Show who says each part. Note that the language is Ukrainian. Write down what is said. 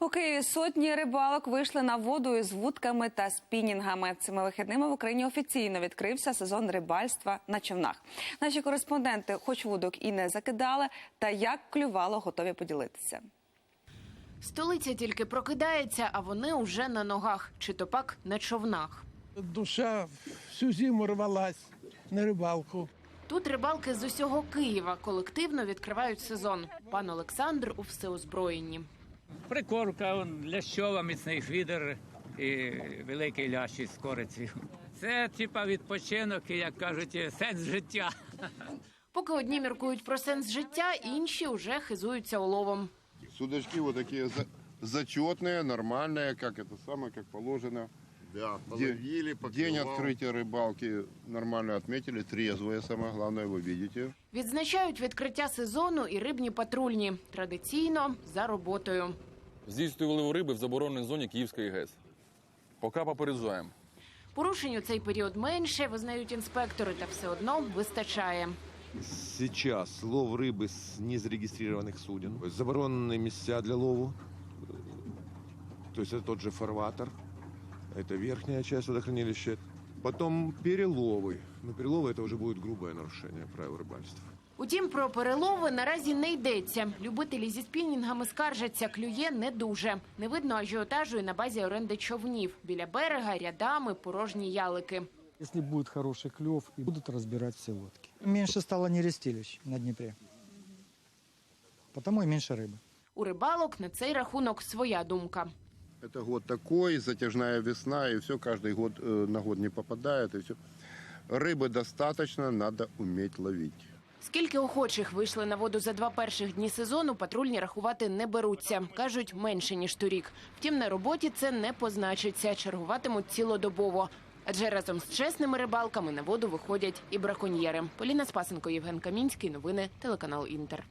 Speaker 1: У Києві сотні рибалок вийшли на воду із вудками та спінінгами. Цими вихідними в Україні офіційно відкрився сезон рибальства на човнах. Наші кореспонденти, хоч вудок і не закидали, та як клювало, готові поділитися.
Speaker 2: Столиця тільки прокидається, а вони уже на ногах, чи то пак на човнах.
Speaker 3: Душа всю зиму рвалась на рибалку.
Speaker 2: Тут рибалки з усього Києва колективно відкривають сезон. Пан Олександр у всеозброєнні.
Speaker 4: Прикормка он, лящова, міцний фідер і великий лящ із кориці. Це типа відпочинок, і, як кажуть, сенс життя.
Speaker 2: Поки одні міркують про сенс життя, інші вже хизуються уловом.
Speaker 5: Судачки вот такие за- зачетные, нормальные, как это самое, как положено.
Speaker 6: Да,
Speaker 5: Де-
Speaker 6: половили,
Speaker 5: День
Speaker 6: поклевал.
Speaker 5: открытия рыбалки нормально отметили, трезвые, самое главное, вы видите.
Speaker 2: Відзначають відкриття сезону і рибні патрульні. Традиційно за роботою.
Speaker 7: Здійснює вилив риби в забороненій зоні Київської ГЕС. Поки попереджаємо.
Speaker 2: Порушень у цей період менше, визнають інспектори, та все одно вистачає.
Speaker 8: Сейчас лов рыбы с незарегистрированных суден, забороненные места для лову, э, то есть это тот же фарватер, это верхняя часть водохранилища. Потом переловы. Но переловы это уже будет грубое нарушение правил рыбальства.
Speaker 2: Утім, про перелови наразі не йдеться. Любителі зі спінінгами скаржаться, клює не дуже. Не видно ажіотажу і на базі оренди човнів. Біля берега рядами порожні ялики.
Speaker 9: Если будет хороший клев, и будут разбирать все лодки. Меньше стало нерестилищ на Днепре. Потому и меньше рыбы.
Speaker 2: У рибалок на цей рахунок своя думка.
Speaker 5: Это год такой, затяжная весна, и все, каждый год э, на год не попадает, и все. Рыбы достаточно, надо уметь ловить.
Speaker 2: Скільки охочих вийшли на воду за два перших дні сезону, патрульні рахувати не беруться. Кажуть, менше ніж торік. Втім, на роботі це не позначиться. Чергуватимуть цілодобово. Адже разом з чесними рибалками на воду виходять і браконьєри. Поліна Спасенко, Євген Камінський. Новини телеканал Інтер.